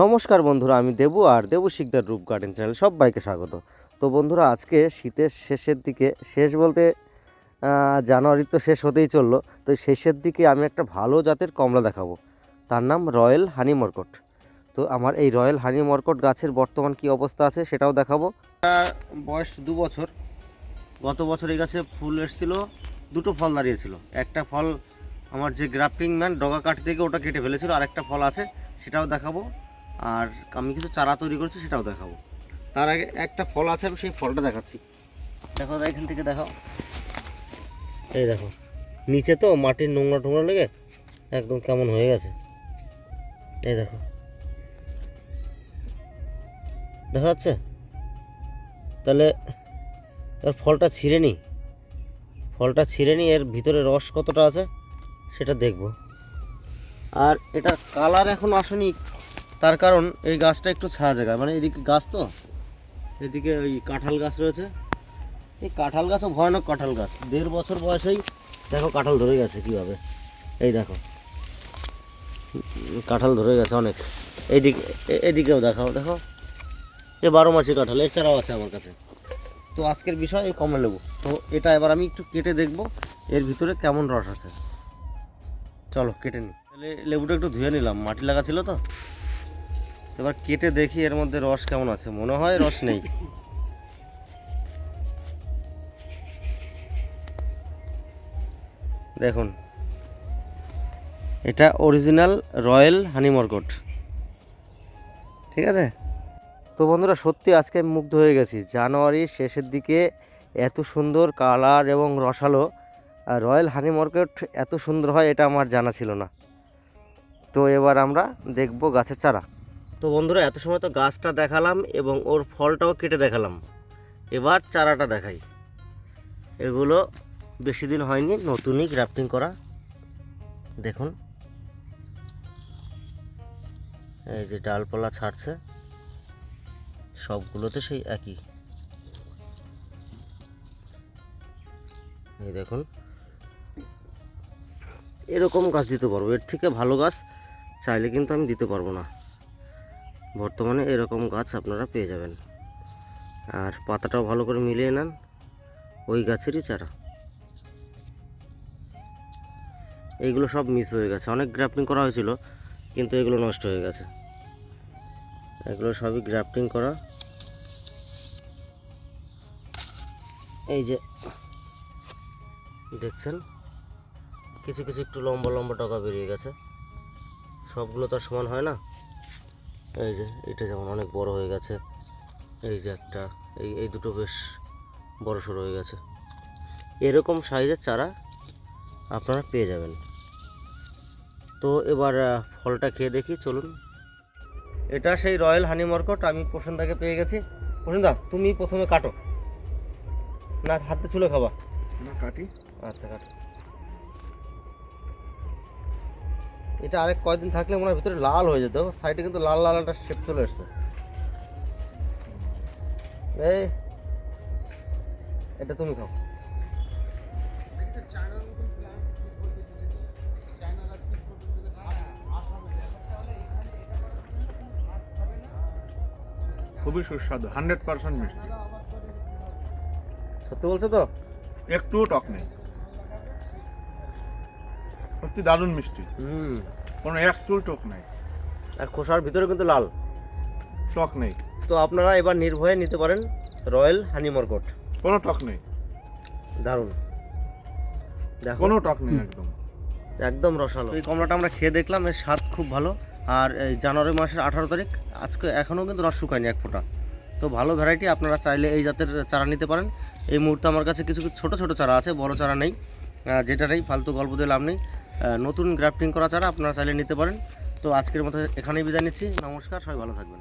নমস্কার বন্ধুরা, আমি দেবু আর দেবু শিকদার রূপ গার্ডেন চ্যানেল সবাইকে স্বাগত। তো বন্ধুরা, আজকে শীতের শেষের দিকে, শেষ বলতে জানুয়ারি তো শেষ হতেই চলল, তো শেষের দিকে আমি একটা ভালো জাতের কমলা দেখাবো। তার নাম রয়্যাল হানি মর্কট। তো আমার এই রয়্যাল হানি মর্কট গাছের বর্তমান কি অবস্থা আছে সেটাও দেখাবো। বয়স দু বছর। গত বছর এই গাছে ফুল এসেছিল, দুটো ফল দাঁড়িয়েছিল। একটা ফল আমার যে গ্রাফটিং ম্যান ডগা কাঠ থেকে ওটা কেটে ফেলেছিল আর একটা ফল আছে, সেটাও দেখাবো। আর আমি কিছু চারা তৈরি করেছি, সেটাও দেখাবো। তার আগে একটা ফল আছে, আমি সেই ফলটা দেখাচ্ছি। দেখো, এখান থেকে দেখাও। এই দেখো, নিচে তো মাটির নোংরা টোংরা লেগে একদম কেমন হয়ে গেছে। এই দেখো। দেখা যাচ্ছে? তাহলে এর ফলটা ছিঁড়ে নি। ফলটা ছিঁড়ে নি, এর ভিতরে রস কতটা আছে, সেটা দেখব। আর এটা কালার এখন আসেনি তার কারণ এই গাছটা একটু ছায়া জায়গায়। মানে এদিকে গাছ তো, এদিকে ওই কাঁঠাল গাছ রয়েছে। এই কাঁঠাল গাছও ভয়ানক কাঁঠাল গাছ। দেড় বছর বয়সেই দেখো কাঁঠাল ধরে গেছে কীভাবে। এই দেখো, কাঁঠাল ধরে গেছে অনেক। এইদিকে এদিকেও দেখাও, দেখো। এ বারো মাসি কাঁঠাল এছাড়াও আছে আমার কাছে। তো আজকের বিষয় এই কমলা লেবু। তো এটা এবার আমি একটু কেটে দেখব, এর ভিতরে কেমন রস আছে। চলো কেটে নিই তাহলে লেবুটা একটু ধুয়ে নিলাম। মাটি লাগা ছিল তো? এবার কেটে দেখি এর মধ্যে রস কেমন আছে। মনে হয় রস নেই। দেখুন। এটা অরিজিনাল রয়্যাল হানি মর্কট ঠিক আছে? তো বন্ধুরা, সত্যি আজকে আমি মুগ্ধ হয়ে গেছি। জানুয়ারির শেষের দিকে এত সুন্দর কালার এবং রসালো, আর রয়্যাল হানি মার্কেট এত সুন্দর হয়, এটা আমার জানা ছিল না। তো এবার আমরা দেখব গাছের চারা। তো বন্ধুরা, এত সময় তো গাছটা দেখালাম এবং ওর ফলটাও কেটে দেখালাম। এবার চারাটা দেখাই। এগুলো বেশি দিন হয়নি, নতুনই গ্রাফটিং করা। দেখুন। এই যে ডালপালা ছাড়ছে, সবগুলোতে সেই একই। এই দেখুন। এরকম গাছ দিতে পারব, এর থেকে ভালো গাছ চাইলে কিন্তু আমি দিতে পারব না। বর্তমানে এরকম গাছ আপনারা পেয়ে যাবেন। আর পাতাটাও ভালো করে মিলিয়ে নেন, ওই গাছেরই চারা। এইগুলো সব মিস হয়ে গেছে। অনেক গ্রাফটিং করা হয়েছিল, কিন্তু এগুলো নষ্ট হয়ে গেছে। এগুলো সবই গ্রাফটিং করা। এই যে, দেখছেন? কিছু কিছু একটু লম্বা লম্বা টাকা বেরিয়ে গেছে। সবগুলো তো সমান হয় না। এই যে এটা যেমন অনেক বড় হয়ে গেছে। এই যে একটা এই এই দুটো বেশ বড় সড়ো হয়ে গেছে। এরকম সাইজের চারা আপনারা পেয়ে যাবেন। তো এবার ফলটা খেয়ে দেখি চলুন। এটা সেই রয়্যাল হানি মার্কট আমি প্রসন্দাকে পেয়ে গেছি। প্রসন্দা তুমি প্রথমে কাটো। না হাতে চুলে খাবা। না কাটি। আচ্ছা কাটো। এটা আরেক কয়দিন থাকলে মনে হয় ভিতরে লাল হয়ে যেত। সাইডে কিন্তু লাল লাল একটা শেপ চলে এসছে। এই এটা তুমি খাও। খুবই সুস্বাদু হান্ড্রেড পার্সেন্ট মিষ্টি। সত্যি বলছো তো? একটুও টক নেই। সত্যি দারুণ মিষ্টি। হুম। কোনো এক চুল টক নেই। আর খোসার ভিতরে কিন্তু লাল। টক নেই। তো আপনারা এবার নির্ভয়ে নিতে পারেন রয়্যাল হানি মার্কট কোনো টক নেই। দারুণ। দেখো। কোনো টক নেই একদম। একদম রসালো। এই কমলাটা আমরা খেয়ে দেখলাম এর স্বাদ খুব ভালো। আর এই জানুয়ারি মাসের আঠারো তারিখ আজকে এখনও কিন্তু রস শুকায়নি এক ফোঁটা। তো ভালো ভ্যারাইটি আপনারা চাইলে এই জাতের চারা নিতে পারেন। এই মুহূর্তে আমার কাছে কিছু কিছু ছোটো ছোটো চারা আছে বড় চারা নেই যেটা নেই ফালতু গল্প দিয়ে লাভ নেই। নতুন গ্রাফটিং করা ছাড়া আপনারা চাইলে নিতে পারেন। তো আজকের মতো এখানেই বিদায় নিচ্ছি। নমস্কার, সবাই ভালো থাকবেন।